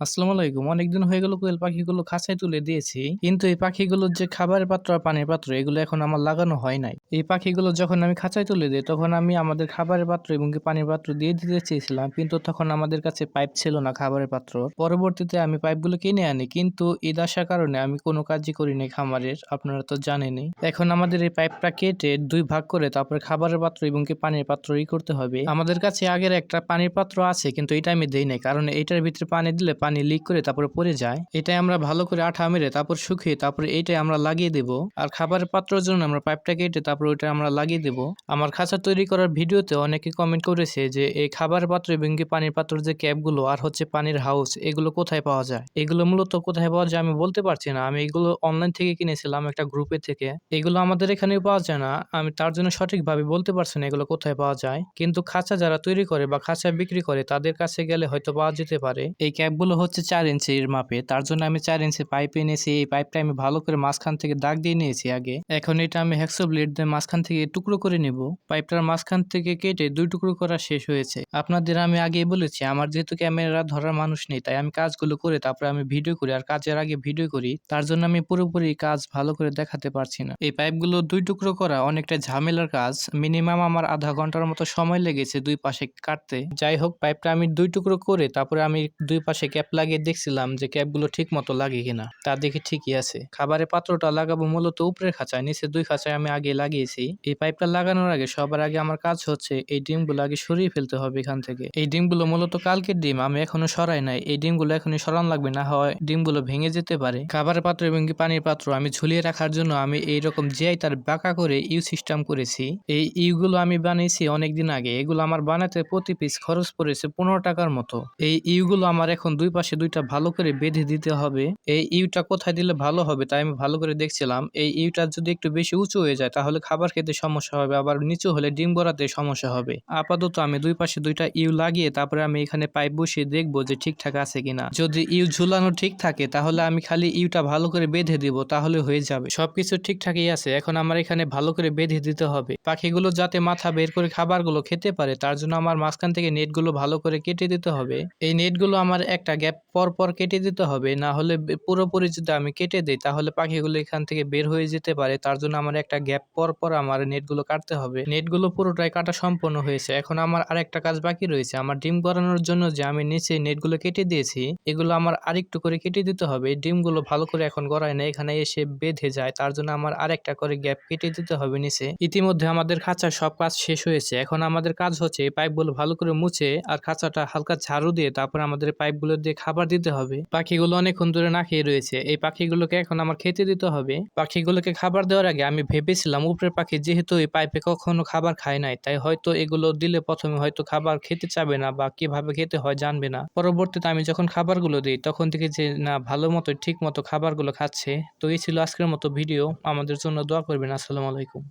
আসসালামু আলাইকুম। অনেকদিন হয়ে গেল কোয়েল পাখিগুলো খাঁচায় তুলে দিয়েছি। কিন্তু এই পাখিগুলোর যে খাবারের পাত্র আর পানির পাত্র, এগুলো এখন আমার লাগানো হয় নাই। এই পাখিগুলো যখন আমি খাঁচায় তুলে দিই, তখন আমি আমাদের খাবারের পাত্র এবং পানির পাত্র দিয়ে দিতে চেয়েছিলাম। কিন্তু তখন আমাদের কাছে পাইপ ছিল না খাবারের পাত্র। পরবর্তীতে আমি পাইপগুলো কিনে আনি। কিন্তু ঈদ আসার কারণে আমি কোনো কাজই করি নাই খামারের। আপনারা তো জানেনই। এখন আমাদের এই পাইপটা কেটে দুই ভাগ করে তারপরে খাবারের পাত্র এবং কি পানির পাত্রই করতে হবে। আমাদের কাছে আগের একটা পানির পাত্র আছে, কিন্তু এটা আমি দেই নাই। কারণ এটার ভিতরে পানি দিলে পানি লিক করে তারপরে পড়ে যায়। এটাই আমরা ভালো করে আঠা মেরে তারপর শুকিয়ে তারপরে এইটাই আমরা লাগিয়ে দেব। আর খাবারের পাত্রের জন্য আমরা পাইপটা কেটে তারপর ওইটা আমরা লাগিয়ে দেব। আমার খাঁচা তৈরি করার ভিডিওতে অনেকে কমেন্ট করেছে যে, এই খাবারের পাত্র এবং পানির পাত্র যে ক্যাপগুলো আর হচ্ছে পানির হাউস এগুলো কোথায় পাওয়া যায়? এগুলো মূলত কোথায় পাওয়া যায় আমি বলতে পারছি না। আমি এগুলো অনলাইন থেকে কিনেছিলাম একটা গ্রুপে থেকে। এগুলো আমাদের এখানেও পাওয়া যায় না। আমি তার জন্য সঠিকভাবে বলতে পারছি না এগুলো কোথায় পাওয়া যায়। কিন্তু খাঁচা যারা তৈরি করে বা খাঁচা বিক্রি করে, তাদের কাছে গেলে হয়তো পাওয়া যেতে পারে। এই ক্যাপগুলো হচ্ছে চার ইঞ্চির মাপে। তার জন্য আমি চার ইঞ্চি পাইপ এনেছি। এই পাইপটা আমি ভালো করে মাঝখান থেকে দাগ দিয়ে নিয়েছি আগে। এখন এটা আমি হ্যাক্সো ব্লেড দিয়ে মাঝখান থেকে টুকরো করে নিব। পাইপটার মাঝখান থেকে কেটে দুই টুকরো করা শেষ হয়েছে। আপনাদের আমি আগে বলেছি, আমার যেহেতু ক্যামেরা ধরার মানুষ নেই, তাই আমি কাজগুলো করে তারপরে আমি ভিডিও করি আর কাজের আগে ভিডিও করি। তার জন্য আমি পুরোপুরি কাজ ভালো করে দেখাতে পারছি না। এই পাইপগুলো দুই টুকরো করা অনেকটা ঝামেলার কাজ। মিনিমাম আমার আধা ঘণ্টার মতো সময় লেগেছে দুই পাশে কাটতে। যাই হোক পাইপটা আমি দুই টুকরো করে তারপরে আমি দুই পাশে ক্যাপ লাগিয়ে দেখছিলাম যে ক্যাপগুলো ঠিক মতো লাগে কিনা। তা দেখি ঠিকই আছে। খাবারের পাত্রটা লাগাবো মূলত উপরের খাঁচায় নিচে দুই খাঁচায় আমি আগে লাগিয়েছি। এই পাইপটা লাগানোর আগে সবার আগে আমার কাজ হচ্ছে এই ডিমগুলো আগে সরিয়ে ফেলতে হবে এখান থেকে। এই ডিমগুলো মূলত কালকের ডিম, আমি এখনও সরাই নাই। এই ডিমগুলো এখনই সরান লাগবে, না হয় ডিমগুলো ভেঙে যেতে পারে। খাবারের পাত্র এবং পানির পাত্র আমি ঝুলিয়ে রাখার জন্য আমি এইরকম জিআই তার বাঁকা করে ইউ সিস্টেম করেছি। এই ইউগুলো আমি বানিয়েছি অনেকদিন আগে। এগুলো আমার বানাতে প্রতি পিস খরচ পড়েছে পনেরো টাকার মতো। এই ইউগুলো আমার এখন দুই পাশে দুইটা ভালো করে বেঁধে দিতে হবে। এই ইউটা কোথায় দিলে ভালো হবে তাই আমি ভালো করে দেখছিলাম। এই ইউটা যদি একটু বেশি উঁচু হয়ে যায় তাহলে খাবার খেতে সমস্যা হবে, আবার নিচু হলে ডিম গড়াতে সমস্যা হবে। আপাতত আমি দুই পাশে দুইটা ইউ লাগিয়ে তারপরে আমি এখানে পাইপ বসিয়ে দেখব যে ঠিকঠাক আছে কিনা। যদি ইউ ঝুলানো ঠিক থাকে তাহলে আমি খালি ইউটা ভালো করে বেঁধে দিব, তাহলে হয়ে যাবে। সবকিছু ঠিকঠাকই আছে, এখন আমার এখানে ভালো করে বেঁধে দিতে হবে। পাখিগুলো যাতে মাথা বের করে খাবারগুলো খেতে পারে, তার জন্য আমার মাঝখান থেকে নেটগুলো ভালো করে কেটে দিতে হবে। এই নেটগুলো আমার একটা গ্যাপ পর পর কেটে দিতে হবে। না হলে পুরোপুরি যদি আমি কেটে দিই, তাহলে পাখিগুলো এখান থেকে বের হয়ে যেতে পারে। তার জন্য আমার একটা গ্যাপ পর পর আমার নেটগুলো কাটতে হবে। নেটগুলো পুরোটাই কাটা সম্পন্ন হয়েছে। এখন আমার আরেকটা কাজ বাকি রয়েছে। আমার ডিম করানোর জন্য যে আমি নিচে নেটগুলো কেটে দিয়েছি, এগুলো আমার আরেকটু করে কেটে দিতে হবে। ডিমগুলো ভালো করে এখন গড়ায় না, এখানে এসে বেঁধে যায়। তার জন্য আমার আরেকটা করে গ্যাপ কেটে দিতে হবে নিচে। ইতিমধ্যে আমাদের খাঁচার সব কাজ শেষ হয়েছে। এখন আমাদের কাজ হচ্ছে পাইপগুলো ভালো করে মুছে আর খাঁচাটা হালকা ঝাড়ু দিয়ে তারপর আমাদের পাইপগুলো দিয়ে খাবার দিতে হবে। পাখিগুলো অনেকক্ষণ ধরে না খেয়ে রয়েছে। এই পাখিগুলোকে এখন আমার খেতে দিতে হবে। পাখিগুলোকে খাবার দেওয়ার আগে আমি ভেবেছিলাম উপরের পাখি যেহেতু এই পাইপে কখনো খাবার খায় নাই, তাই হয়তো এগুলো দিলে প্রথমে হয়তো খাবার খেতে চাবে না বা কীভাবে খেতে হয় জানবে না। পরবর্তীতে আমি যখন খাবারগুলো দিই, তখন থেকে যে, না, ভালো মতো ঠিক মতো খাবারগুলো খাচ্ছে। তো এই ছিল আজকের মতো ভিডিও। আমাদের জন্য দোয়া করবেন। আসসালামু আলাইকুম।